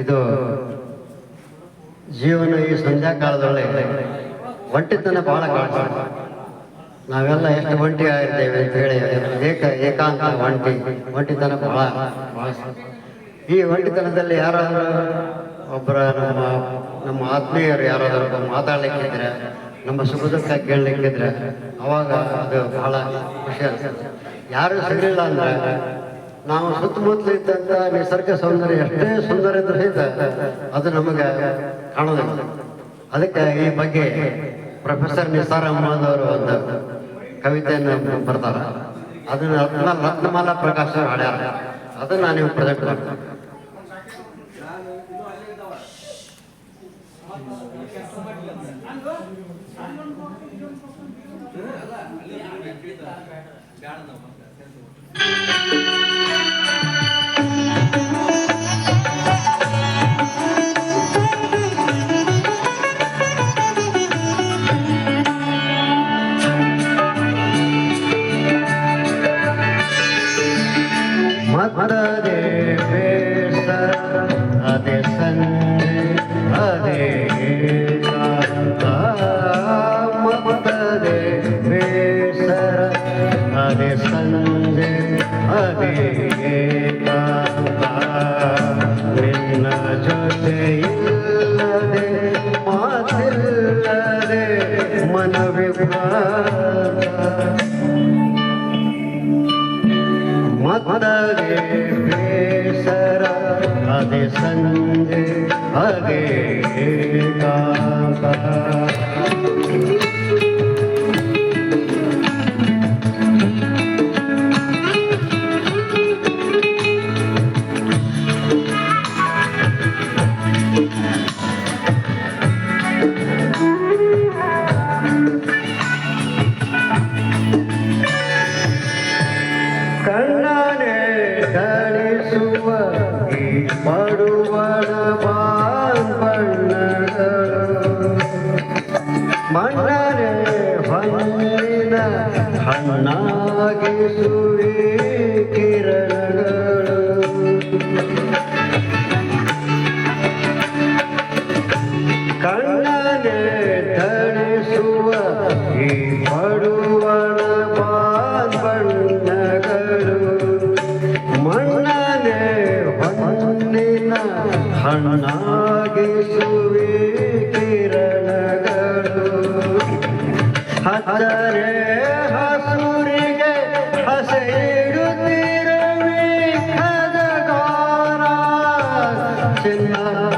ಇದು ಜೀವನ ಈ ಸಂಧ್ಯಾ ಕಾಲದೊಳಗೆ ಒಂಟಿತನ ಬಹಳ ಕಾಡ್ಸ ನಾವೆಲ್ಲ ಎಷ್ಟು ಒಂಟಿ ಆಗಿರ್ತೇವೆ ಅಂತ ಹೇಳಿ ಏಕ ಏಕಾಂತ ಒಂಟಿ ಒಂಟಿತನ ಬಹಳ ಈ ಒಂಟಿತನದಲ್ಲಿ ಯಾರಾದರೂ ಒಬ್ಬರ ನಮ್ಮ ನಮ್ಮ ಆತ್ಮೀಯರು ಯಾರಾದರೂ ಮಾತಾಡ್ಲಿಕ್ಕಿದ್ರೆ ನಮ್ಮ ಸುಖ ದುಃಖ ಕೇಳಲಿಕ್ಕಿದ್ರೆ ಅವಾಗ ಅದು ಬಹಳ ಖುಷಿ ಅನ್ಸುತ್ತೆ. ಯಾರು ಸಿಗಲಿಲ್ಲ ಅಂದ್ರೆ ನಾವು ಸುತ್ತಮುತ್ತಲು ಇದ್ದಂಥ ನಿಸರ್ಗ ಸೌಂದರ್ಯ ಎಷ್ಟೇ ಸುಂದರ ಇದ್ರೂ ಸಹಿತ ಅದು ನಮಗೆ ಕಾಣೋದಿಲ್ಲ. ಅದಕ್ಕೆ ಈ ಬಗ್ಗೆ ಪ್ರೊಫೆಸರ್ ನಿಸಾರ್ ಅಹಮದ್ ಅವರು ಒಂದು ಕವಿತೆಯನ್ನು ಬರ್ತಾರ. ಅದನ್ನ ರತ್ನ ರತ್ನಮಾಲಾ ಪ್ರಕಾಶ್ ಅವರು ಹಾಡ್ಯಾರ. ಅದನ್ನ ನಾನು ನೀವು ಪ್ರೆಸೆಂಟ್ ಮಾಡ್ತೀನಿ ಮತ್ತದೇ Maharaj. संजय हरे का ಮಣ್ಣನೆ ಹೊನ್ನಿನ ಹಣ್ಣಾಗಿಸುವೆ ಕಿರಣಗಳು ಕಣ್ಣನೆ ಧರಿಸುವ ಈ ಪಡುವಣ ಬಣ್ಣಗಳು ಮಣ್ಣನೆ ಹೊನ್ನಿನ ಹಣ್ಣಾಗಿಸುವೆ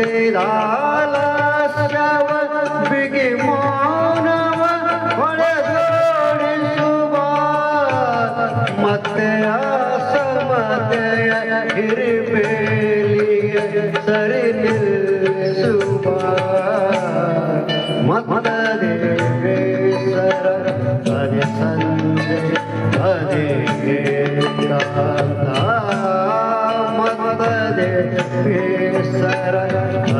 ಮುತ್ತಿದಾಲ ಶವ ಬಿಗಿ ಮೌನವ ಹೊಳೆದೋಡಿಸುವ ಮತ್ತೆ ಅಸಮತೆಯ ಹಿರಿಬೇಲಿಯ ಸರಿ ನಿಲ್ಲಿಸುವ ಮತ್ತದೇ ಬೇಸರ ಅದೇ ಸಂಜೆ ಅದೇ